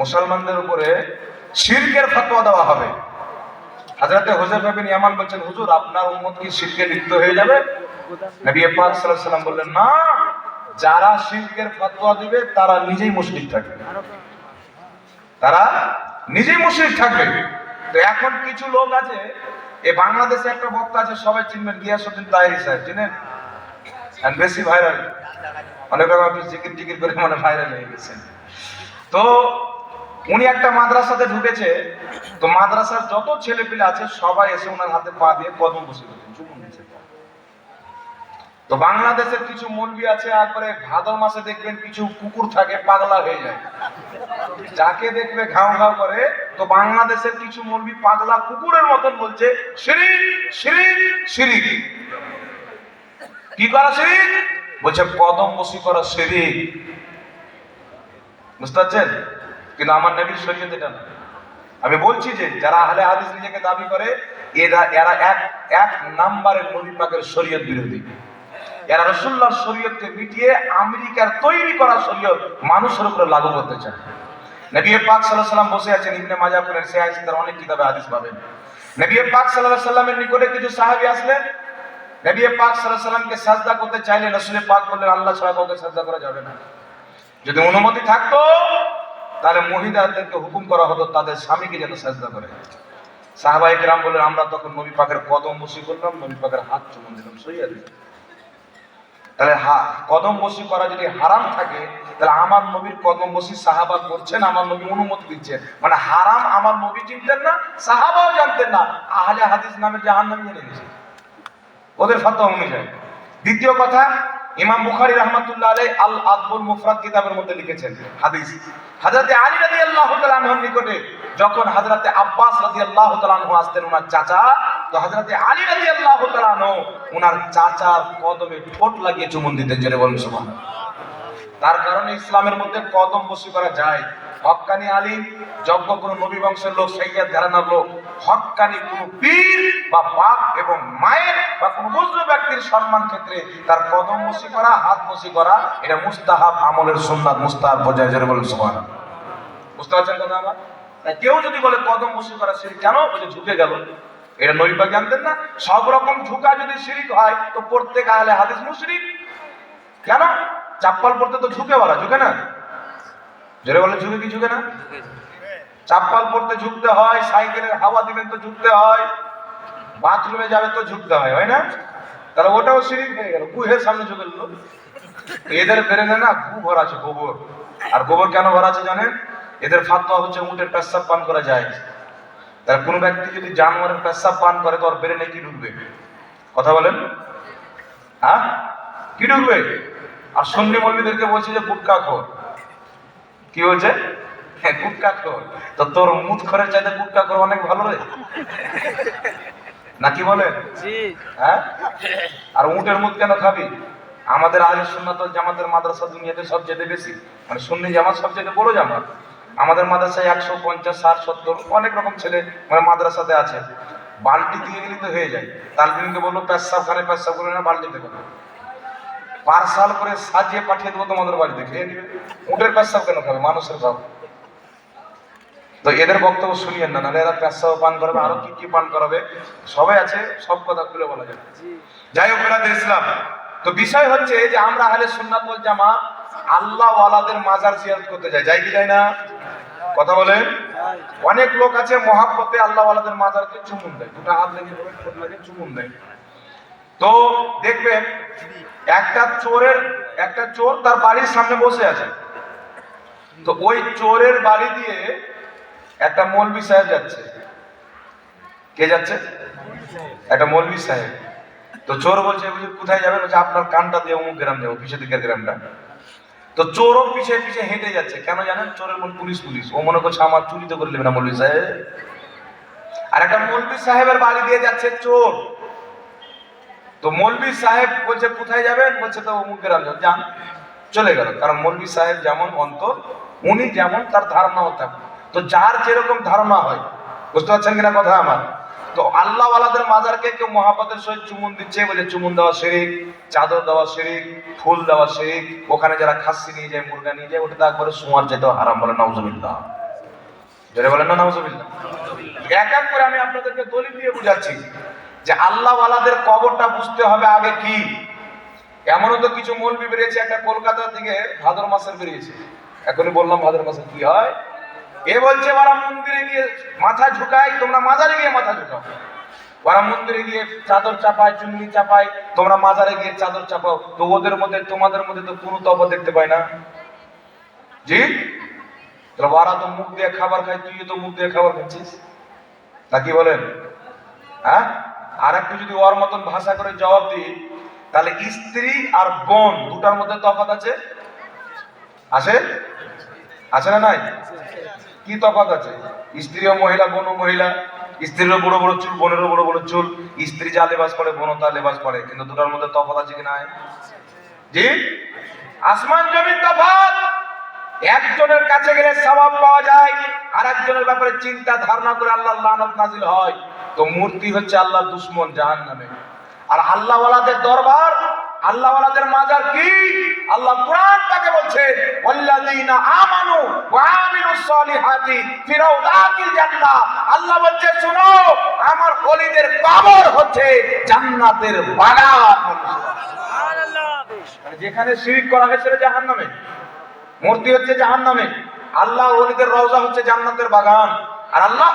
মুসলমানদের উপরে শিরকের ফতোয়া দেওয়া হবে। হাজরাতে হুজাইফা বিন ইয়ামান বলছেন, হুজুর, আপনার উম্মত কি শিরকে লিপ্ত হয়ে যাবে? নবী পাক সাল্লাল্লাহু আলাইহি বললেন, না, যারা শিরকের ফতোয়া দিবে, তারা নিজেই মুশরিক থাকবে। তারা নিজেই মুশরিক থাকবে। তো এখন কিছু লোক আছে এই বাংলাদেশে একটা বক্তা আছে, সবাই চিনবেন গিয়াসউদ্দিন তাহিরি সাহেব, চিনেন? বেশি ভাইরাল অনেক রকম আপনি জিকির টিকির করে মানে ভাইরাল হয়ে গেছেন। তো উনি একটা মাদ্রাসাতে ঢুকেছে, তো মাদ্রাসার যত ছেলে পেলে আছে, সবাই এসে ওনার হাতে পা দিয়ে কদম বসে তো বাংলাদেশের কিছু মলবি আছে, একবারে ভাদর মাসে দেখবেন কিছু কুকুর থাকে, পাগলা হয়ে যায়। যাকে দেখবে ঘাও ঘাও করে, তো বাংলাদেশের কিছু মলবি পাগলা কুকুরের মতন বলছে, শিরিক শিরিক শিরিক। কি করা শিরিক? বলছে, কদম বসি করা শিরিক। বুঝতে কিন্তু আমার নবীর শরীয়ত এটা না। আমি বলছি যে, যারা আহলে হাদিস নিজেকে দাবি করে, এরা এরা এক এক নাম্বারের নবী পাকের শরীয়ত বিরোধী। এরা রসুল্লাহর শরীয়তকে মিটিয়ে আমেরিকার তৈরি করা শরীয়ত মানুষের উপরে লাগু করতে চায়। নবী পাক সাল্লাহ সাল্লাম বসে আছেন ইবনে মাজাপুরের সে আইসি তার অনেক কিতাবে হাদিস পাবেন। নবী পাক সাল্লাহ সাল্লামের নিকটে কিছু সাহাবী আসলেন। নবী পাক সাল্লাহ সাল্লামকে সাজদা করতে চাইলেন রসুলের পাক বললেন, আল্লাহ ছাড়া কাউকে সাজদা করা যাবে না। যদি অনুমতি থাকতো, তাহলে মহিলাদেরকে হুকুম করা হতো, তাদের স্বামীকে যেন সাজদা করে। সাহাবাই কিরাম বললেন, আমরা তখন নবী পাকের কদম বসি করলাম, নবী পাকের হাত চুমন দিলাম সইয়া দিলাম। তাহলে হা- কদম বসি করা যদি হারাম থাকে, তাহলে আমার নবীর কদম বসি সাহাবা করছেন, আমার নবী অনুমতি দিচ্ছেন মানে হারাম আমার নবী চিনতেন না, সাহাবাও জানতেন না। আহলে হাদিস নামে জাহান্নামী জেনে গেছে। ওদের ফাতোয়া অনুযায়ী। দ্বিতীয় কথা ইমাম বুখারী রহমাতুল্লাহ আলাই আল আদবুল মুফরাদ কিতাবের মধ্যে লিখেছেন, হাদিস। হযরতে আলী রাদিয়াল্লাহু তাআলা আনহুর নিকটে যখন হযরতে আব্বাস রাদিয়াল্লাহু তাআলা আনহু আসতেন ওনার চাচা, তো হযরতে আলী রাদিয়াল্লাহু তাআলা আনহু ওনার চাচা কদমে ঠোঁট লাগিয়ে চুমুন দিতেন জেনে বলুন সুবহানাল্লাহ। তার কারণে ইসলামের মধ্যে কদম বসি করা যায়। হক্কানি আলিম, যজ্ঞ কোন নবী বংশের লোক সেইয়াদ ঘরানার লোক হক্কানি কোন পীর বা বাপ এবং মায়ের বা কোন বুজুর্গ ব্যক্তির সম্মান ক্ষেত্রে তার কদম বসি করা, হাত বসি করা, এটা মুস্তাহাব আমলের সুন্নাত, মুস্তাহাব বোঝায় জেনে বলুন, সুবহানাল্লাহ। বুঝতে পারছেন কথা আমার? কেউ যদি বলে কদম বসি করা শিরিক, কেন? বলে ঝুঁকে গেল। এটা নবীবা জানতেন না। সব রকম ঝুঁকা যদি শিরিক হয়, তো প্রত্যেক আহলে হাদিস মুশরিক। কেন? চাপ্পাল পরতে তো ঝুঁকে বলা, ঝুঁকে না? জোরে বলে ঝুঁকে কি, ঝুঁকে না? চাপ্পাল পরতে ঝুঁকতে হয়, সাইকেলের হাওয়া দিবেন তো ঝুঁকতে হয়, বাথরুমে যাবে তো ঝুঁকতে হয় হয় না? তাহলে ওটাও সিরিক হয়ে গেল, গুহের সামনে ঝুঁকে দিল। এদের বেরেনে না গু ভরা আছে, গোবর। আর গোবর কেন ভরা আছে জানেন? এদের ফাতোয়া হচ্ছে উটের পেশাব পান করা যায়। তাহলে কোনো ব্যক্তি যদি জানোয়ারের পেশাব পান করে, তো ওর বেরেনে কি ঢুকবে? কথা বলেন। হ্যাঁ? কি ঢুকবে? আর সন্নি মৌলবীদেরকে বলছে যে, গুটকা খোর। কি হয়েছে হ্যাঁ গুটকা খোর তো তোর মুখ খরের চাইতে গুটকা খোর অনেক ভালো রে। নাকি বলে? হ্যাঁ? আর উটের মুখ কেন খাবি? আমাদের আহলে সুন্নাত ওয়াল জামাতের মাদ্রাসা দুনিয়াতে সবচেয়ে বেশি। মানে সুন্নি জামাত সবচেয়ে বড় জামাত। আমাদের মাদ্রাসায় একশো পঞ্চাশ ষাট সত্তর অনেক রকম ছেলে মানে মাদ্রাসাতে আছে। বালতি দিয়ে গেলে তো হয়ে যায়। তালবিনকে বলল পেশাব খানে পেশাব করে না বালতিতে করে। পার্সাল করে সাজিয়ে পাঠিয়ে দেবো তোমাদের বাড়িতে খেয়ে নিবে উটের পেশাব কেন খাবে? মানুষের খাও তো এদের বক্তব্য শুনিয়েন না, নাহলে এরা পেশাব পান করবে, আরও কি কি পান করাবে? সবাই আছে, সব কথা খুলে বলা যাবে। যাই হোক বেরাদের ইসলাম। তো বিষয় হচ্ছে যে আমরা আহলে সুন্নাত ওয়াল জামাত, আল্লাহ ওয়ালাদের মাজার জিয়ারত করতে যাই। যাই কি যাই না? কথা বলেন। অনেক লোক আছে মহাব্বতে আল্লাহ ওয়ালাদের মাজারকে চুমুন দেয়। দুটো হাত লাগে চুমুন দেয়। তো দেখবেন একটা চোরের, একটা চোর তার বাড়ির সামনে বসে আছে। তো ওই চোরের বাড়ি দিয়ে একটা মৌলবি সাহেব যাচ্ছে। কে যাচ্ছে? একটা মৌলবি সাহেব। তো চোর বলছে কোথায় যাবেন? বলছে, আপনার কানটা দিয়ে অমুক গ্রাম যাব পিছিয়ে দিকের গ্রামটা। তো চোরও পিছিয়ে পিছিয়ে হেঁটে যাচ্ছে। কেন জানেন? চোরের মন পুলিশ পুলিশ। ও মনে করছে, আমার চুরি তো করে নেবে না মৌলবি সাহেব। আর একটা মৌলবি সাহেবের বাড়ি দিয়ে যাচ্ছে চোর। তো মৌলবি সাহেব বলছে, কোথায় যাবেন? বলছে, তো অমুক গ্রাম যান, চলে গেল। কারণ মৌলবি সাহেব যেমন অন্তর, উনি যেমন, তার ধারণা হতে তো যার যেরকম ধারণা হয়, বুঝতে পারছেন কিনা কথা আমার? তো আল্লাহ ওয়ালাদের মাজারকে কেউ মহাপতের সহিত চুমুন দিচ্ছে বলে চুমুন দেওয়া শিরিক, চাদর দেওয়া শিরিক, ফুল দেওয়া শিরিক, ওখানে যারা খাসি নিয়ে যায়, মুরগা নিয়ে যায়, ওটা তো একবারে সোয়ার যেতেও হারাম বলে, নাউজুবিল্লাহ। বলেন না, নাউজুবিল্লাহ। এক এক করে আমি আপনাদেরকে দলিল দিয়ে বুঝাচ্ছি। যে আল্লাহ ওয়ালাদের কবরটা বুঝতে হবে আগে কি? এমনও তো কিছু মৌলবি বেরিয়েছে, একটা কলকাতার থেকে ভাদর মাসের বেরিয়েছে। এখনই বললাম ভাদর মাসে কি হয়? এ বলছে, ওরা মন্দিরে গিয়ে মাথা ঝুঁকাই তোমরা মাজারে গিয়ে মাথা ঝুঁকাও। ওরা মন্দিরে গিয়ে চাদর চাপায়, চুন্নি চাপায়, তোমরা মাজারে গিয়ে চাদর চাপাও। তো ওদের মধ্যে, তোমাদের মধ্যে তো কোনো তফাৎ দেখতে পাই না। জি? ওরা তো মুখ দিয়ে খাবার খায়, তুইও তো মুখ দিয়ে খাবার খাচ্ছিস। তা কি বলেন? হ্যাঁ? আর একটু যদি ওর মতন ভাষা করে জবাব দিই, তাহলে স্ত্রী আর বোন দুটার মধ্যে তফাৎ আছে? আছে? আছে না নাই? কি তফাৎ আছে? স্ত্রী ও মহিলা, বোন ও মহিলা, স্ত্রীরও বড় বড় চুল, বোনেরও বড় বড় চুল, স্ত্রী যা লেবাস করে বোনও তা লেবাস করে কিন্তু দুটার মধ্যে তফাৎ আছে কি নাই? জি? আসমান জমির তফাৎ! একজনের কাছে গেলে সওয়াব পাওয়া যায় আর একজনের ব্যাপারে চিন্তা ধারণা করে আল্লাহ লানত নাজিল হয়। তো মূর্তি হচ্ছে আল্লাহ দুশ্মন জাহান নামে আর আল্লাহ ওয়ালাদের দরবার আল্লাহ ওয়ালাদের মাজার কি? আল্লাহ কোরআন তাকে বলছে ওয়াল্লাযীনা আমানু ওয়া আমিলুস সলিহাতি ফি রাউদাতিল জান্নাহ। আল্লাহ বলছে শুনো আমার ওলিদের কবর হচ্ছে জান্নাতের বাগান। মানে যেখানে শিরিক করা হয়েছে সেটা জাহান্নামে। মূর্তি হচ্ছে জাহান্নামে। আল্লাহ ওলিদের রওজা হচ্ছে জান্নাতের বাগান। আর আল্লাহ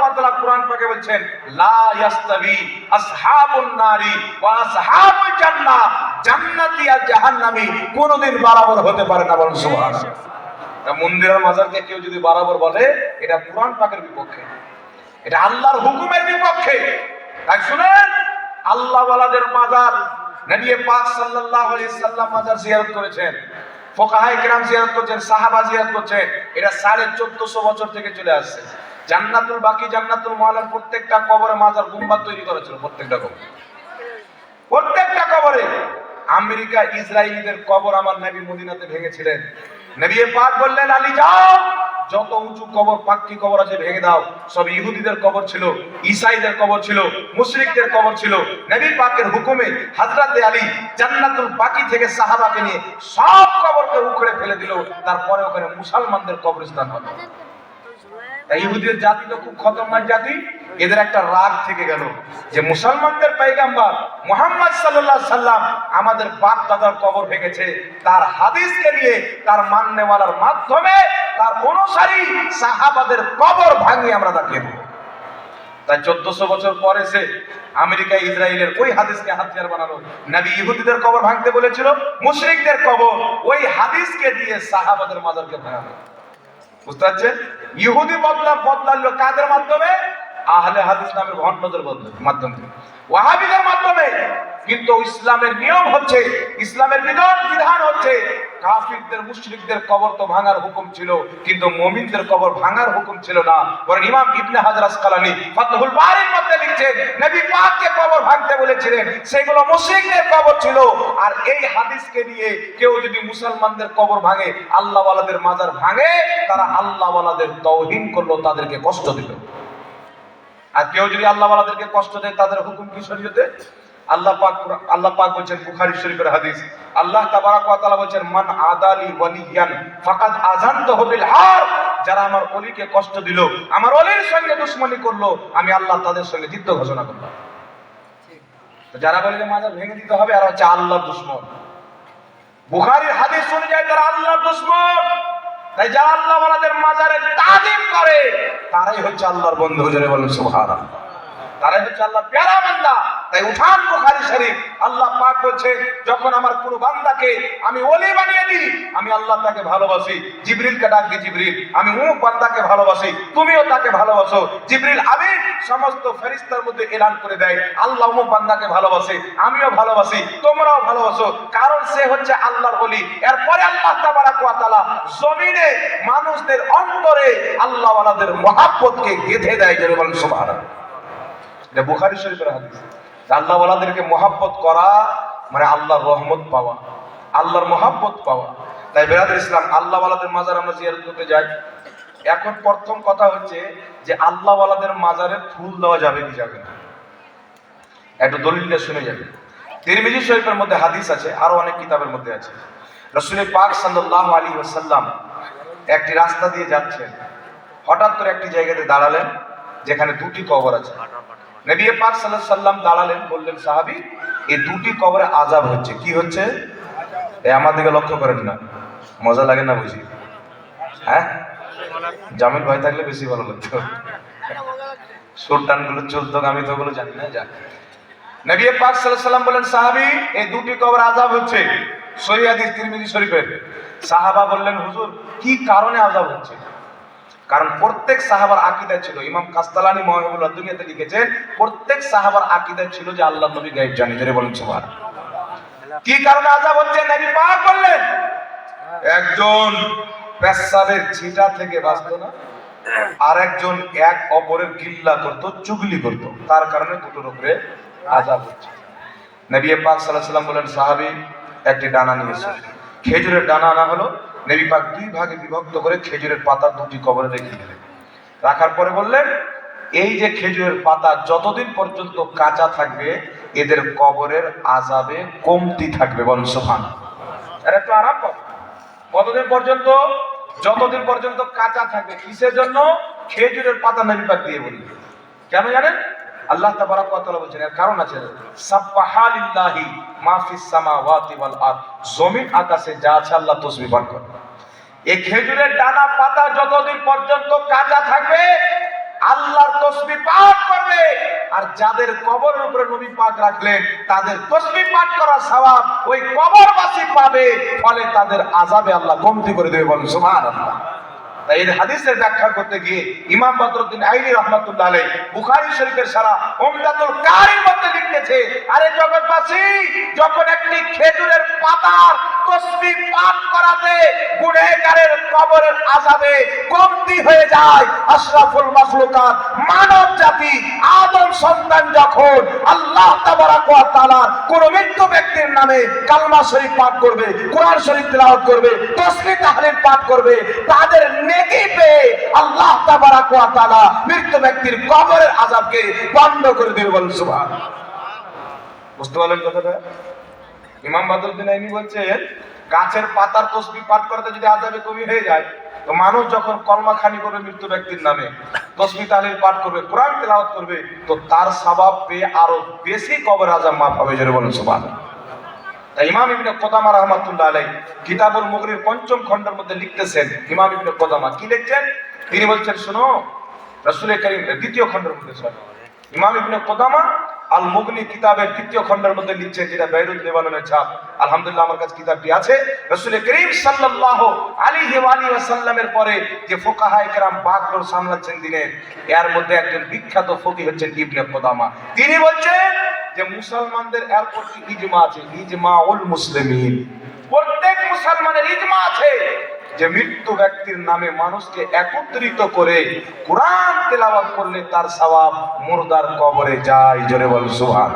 ওয়া তাআলা কোরআন পাকে বলছেন, লা ইয়াস্তাবি আসহাবুন নারি ওয়া আসহাবুল জান্নাহ, জান্নাতি আর জাহান্নামী কোনোদিন বরাবর হতে পারে না বলেন সুবহানাল্লাহ। মন্দিরের মাজারকে কেউ যদি বরাবর বলে, এটা কোরআন পাকের বিপক্ষে। এটা আল্লাহর হুকুমের বিপক্ষে। তাই শুনেন আল্লাহ ওয়ালাদের মাজার, নবী পাক সাল্লাল্লাহু আলাইহি সাল্লাম মাজার জিয়ারত করেছেন ফোকাহাই কিরাম জিয়ারত করছেন, সাহাবা জিয়ারত করছেন, এটা সাড়ে চোদ্দশো বছর থেকে চলে আসছে। জান্নাতুল বাকি, জান্নাতুল মহলার প্রত্যেকটা কবরে মাজার গুম্বাদ তৈরি করেছিল, প্রত্যেকটা কবর। প্রত্যেকটা কবরে। আমেরিকা, ইসরায়েলিদের কবর আমার নবী মদিনাতে ভেঙেছিলেন। নবী পাক বললেন, আলী, যাও। যত উঁচু কবর, পাক্কি কবর আছে, ভেঙে দাও। সব ইহুদিদের কবর ছিল ঈসাইদের কবর ছিল, মুশরিকদের কবর ছিল। নবী পাকের হুকুমে হযরতে আলী জান্নাতুল বাকি থেকে সাহাবাকে নিয়ে সব কবরকে উখড়ে ফেলে দিল। তারপরে ওখানে মুসলমানদের কবরস্থান হলো। তাই ইহুদির জাতি তো খুব খতরনাক জাতি। এদের একটা রাগ থেকে গেল যে মুসলমানদের পাইগাম্বার মোহাম্মদ সাল্লাহ সাল্লাম আমাদের বাপ দাদার কবর ভেঙেছে। তার হাদিসকে নিয়ে, তার মান্যওয়ালার মাধ্যমে, তার অনুসারী সাহাবাদের কবর ভাঙিয়ে আমরা দেখিয়ে দেবো। তাই চোদ্দশো বছর পরে সে আমেরিকা, ইসরায়েলের ওই হাদিসকে হাতিয়ার বানালো। নবী ইহুদিদের কবর ভাঙতে বলেছিল, মুশরিকদের কবর। ওই হাদিসকে দিয়ে সাহাবাদের মাজারকে ভাঙালো। বুঝতে পারছেন? ইহুদি বদলা কাদের মাধ্যমে? হাদিস নামের মাধ্যমে। মাধ্যমে। কিন্তু ইসলামের নিয়ম হচ্ছে, ইসলামের বিধান বিধান হচ্ছে, কাফিরদের, মুশরিকদের কবর তো ভাঙার হুকুম ছিল, কিন্তু মুমিনদের কবর ভাঙার হুকুম ছিল না। বরং ইমাম ইবনে হাজার আসকালানি ফাতহুল বারির মধ্যে লিখছেন, নবী পাককে কবর ভাঙতে বলেছিলেন, সেগুলো মুশরিকদের কবর ছিল। আর এই হাদিসকে নিয়ে কেউ যদি মুসলমানদের কবর ভাঙে আল্লাহ ওয়ালাদের মাজার ভাঙে, তারা আল্লাহ ওয়ালাদের তৌহিন করল, তাদেরকে কষ্ট দিল। আর কেউ যদি আল্লাহ ওয়ালাদেরকে কষ্ট দেয়, তাদের হুকুম কি শরীয়তে? আল্লাহ পাক আল্লাহ পাক বলছেন বুখারী শরীফের হাদিস। আল্লাহ তাবারাক ওয়া তাআলা বলছেন, মান আদালি ওয়ালিয়ান, ফাকাদ আযানতুহু বিল হার। যারা আমার ওলিকে কষ্ট দিল, আমার ওলির সঙ্গে দুশমনি করল, আমি আল্লাহ তাদের সঙ্গে যুদ্ধ ঘোষণা করলাম। যারা বলে যে মাজার ভেঙে দিতে হবে আর হচ্ছে আল্লাহর দুশমন। বুখারীর হাদিস অনুযায়ী তারা আল্লাহর দুশমন। তাই যারা আল্লাহ ওয়ালাদের মাজারে তাজিম করে, তারাই হচ্ছে আল্লাহর বন্ধু। জনে বলেন, সুবহানাল্লাহ। তারাই হচ্ছে আল্লাহ প্যারা বান্দা তাই উঠান বুখারী শরীফ। আল্লাহ পাক বলছে, যখন আমার কোন বান্দাকে আমি ওলি বানিয়ে দিই, আমি আল্লাহ তাকে ভালোবাসি। জিবরিলকে ডাক জিবরিল, আমি অমুক বান্দাকে ভালোবাসি, তুমিও তাকে ভালোবাসো। জিবরিল আমিন সমস্ত ফেরেশতার মধ্যে এলান করে দেয়, আল্লাহ অমুক বান্দাকে ভালোবাসে, আমিও ভালোবাসি, তোমরাও ভালোবাসো। কারণ সে হচ্ছে আল্লাহর ওলি। এরপরে আল্লাহ তাবারাক ওয়া তাআলা জমিনে মানুষদের অন্তরে আল্লাহ ওয়ালাদের মহাব্বতকে গেঁথে দেয় বলেন সুবহানাল্লাহ। এটা বুখারী শরীফের হাদিস। আল্লাহ ওয়ালাদেরকে মহাব্বত করা মানে আল্লাহর রহমত পাওয়া, আল্লাহর মহাব্বত পাওয়া। তাই বেরাদের ইসলাম আল্লাহওয়ালাদের মাজার আমরা জিয়ারত করতে যাই। এখন প্রথম কথা হচ্ছে যে আল্লাহওয়ালাদের মাজারে ফুল দেওয়া যাবে কি যাবে না? একটু দলিলটা শুনে যাবে। তিরমিজি শরীফের মধ্যে হাদিস আছে, আরও অনেক কিতাবের মধ্যে আছে। রসুল পাক সাল্লাল্লাহু আলী ওসাল্লাম একটি রাস্তা দিয়ে যাচ্ছেন। হঠাৎ করে একটি জায়গাতে দাঁড়ালেন, যেখানে দুটি কবর আছে। নবী পাক আলাইহি সাল্লাম দাঁড়ালেন বললেন, সাহাবী, এই দুটি কবরে আজাব হচ্ছে। কি হচ্ছে? এ, আমার দিকে লক্ষ্য করেন না। মজা লাগে না বুঝি? হ্যাঁ? জামিল ভাই থাকলে বেশি ভালো লাগতো। সুলতানগুলো চলতো, আমি তো ওগুলো জানি না, যা। নবী পাক আলাইহি সাল্লাম বলেন সাহাবী, এই দুটি কবর আযাব হচ্ছে। সহিহ হাদিস তিরমিজি শরীফের। সাহাবা বললেন, হুজুর, কি কারণে আযাব হচ্ছে? কারণ প্রত্যেক সাহাবার আকীদা ছিল, ইমাম কাস্তালানি মহাবুল্লাহ দুনিয়াতে লিখেছেন প্রত্যেক সাহাবার আকীদা ছিল যে আল্লাহ নবী গায়েব জানি, ধরে বলেন সুবহান। কি কারণে আযাব হচ্ছে? নবী পাক বললেন, একজন পেশাবের ছিটা থেকে বাঁচতো না, আর একজন এক অপরের গিল্লা করত, চুগলি করত, তার কারণে দুটোর উপরে আজাব হচ্ছে। নবী পাক সাল্লাহ সাল্লাম বলেন, সাহাবি, একটি ডানা নিয়েছে। খেজুরের ডানা আনা হলো নবী পাক দুই ভাগে বিভক্ত করে খেজুরের পাতা দুটি কবরে রেখে দিলেন। রাখার পরে বললেন, এই যে খেজুরের পাতা যতদিন পর্যন্ত কাঁচা থাকবে, এদের কবরের আজাবে কমতি থাকবে সোহান এর আরাম কতদিন পর্যন্ত? যতদিন পর্যন্ত কাঁচা থাকবে। কিসের জন্য? খেজুরের পাতা নবী পাক দিয়ে বলি কেন জানেন? আল্লাহ তাবারাক ওয়া তাআলা বলেন এর কারণ আছে সাব্বাহালিল্লাহি মা ফিস সামাওয়াতি ওয়াল জমিন, আকাশে যা আছে আল্লাহ তাসবিহ পাঠ করে এই খেজুরের ডানা পাতা যতদিন পর্যন্ত কাঁচা থাকবে, আল্লাহর তসবি পাঠ করবে। আর যাদের কবরের উপরে নবী পাক রাখলেন, তাদের তসবি পাঠ করা সওয়াব ওই কবরবাসী পাবে, ফলে তাদের আযাবে আল্লাহ কমতি করে দেবে বলেন, সুবহানাল্লাহ। তাই এই হাদিসের ব্যাখ্যা করতে গিয়ে ইমাম বদরুদ্দিন আইনি রহমাতুল্লাহ আলাইহ বুখারী শরীফের সারা উমদাতুল কারির মধ্যে লিখতেছে আরে জগৎবাসী, যখন একটি খেজুরের পাতার তসবিহ পাঠ করাতে গুনাহগারের কবরের আযাবে কমতি হয়ে যায় আশরাফুল মাখলুকাত মানব জাতি, আদম সন্তান যখন আল্লাহ তাআলা কোন মৃত্যু ব্যক্তির নামে কালমা শরীফ পাঠ করবে, কোরআন শরীফ তেলাওয়াত করবে তসবিহ তাহলিল পাঠ করবে, তাদের নেকি পেয়ে আল্লাহ তাবারাক ওয়া তাআলা মৃত্যু ব্যক্তির কবরের আযাবকে বন্ধ করে দেবে সুবহান বুঝতে পারলেন কথাটা? ইমাম বাদুদ্দিন আইনি বলছেন, গাছের পাতার তসবি পাঠ করতে যদি আজাবে কমি হয়ে যায়, তো মানুষ যখন কলমা খানি করবে মৃত্যু ব্যক্তির নামে, তসবি তাহলিল পাঠ করবে, কোরআন তেলাওয়াত করবে, তো তার স্বভাব পেয়ে আরও বেশি কবর আজাব মাফ হবে, জোরে বলেন, সুবহান। তাই ইমাম ইবনে কোদামা রহমাতুল্লাহ আলাই কিতাবুল মুগরির পঞ্চম খণ্ডের মধ্যে লিখতেছেন, ইমাম ইবনে কোদামা কি লিখছেন? তিনি বলছেন, শোনো রাসূল করিম, দ্বিতীয় খণ্ডের মধ্যে ইমাম ইবনে কোদামা আল মুগনি কিতাবের তৃতীয় খণ্ডের মধ্যে লিখছেন যেটা বাইরুল লেবাননের ছাপ। আলহামদুলিল্লাহ, আমার কাছে কিতাবটি আছে। রাসূল করিম সাল্লাল্লাহু আলী ওয়া আলিহি ওয়াসাল্লামের পরে যে ফুকাহায়ে কেরাম বাগডোর সামলাচ্ছেন দিনের, এর মধ্যে একজন বিখ্যাত ফকি হচ্ছেন ইবনে কোদামা। তিনি বলছেন যে, মুসলমানদের এর প্রতি ইজমা আছে? ইজমা উল মুসলিমিন। প্রত্যেক মুসলমানের ইজমা আছে। যে মৃত্যু ব্যক্তির নামে মানুষকে একত্রিত করে কোরআন তেলাওয়াত করলে তার সওয়াব মুর্দার কবরে যায়। জোরে বল, সুবহান।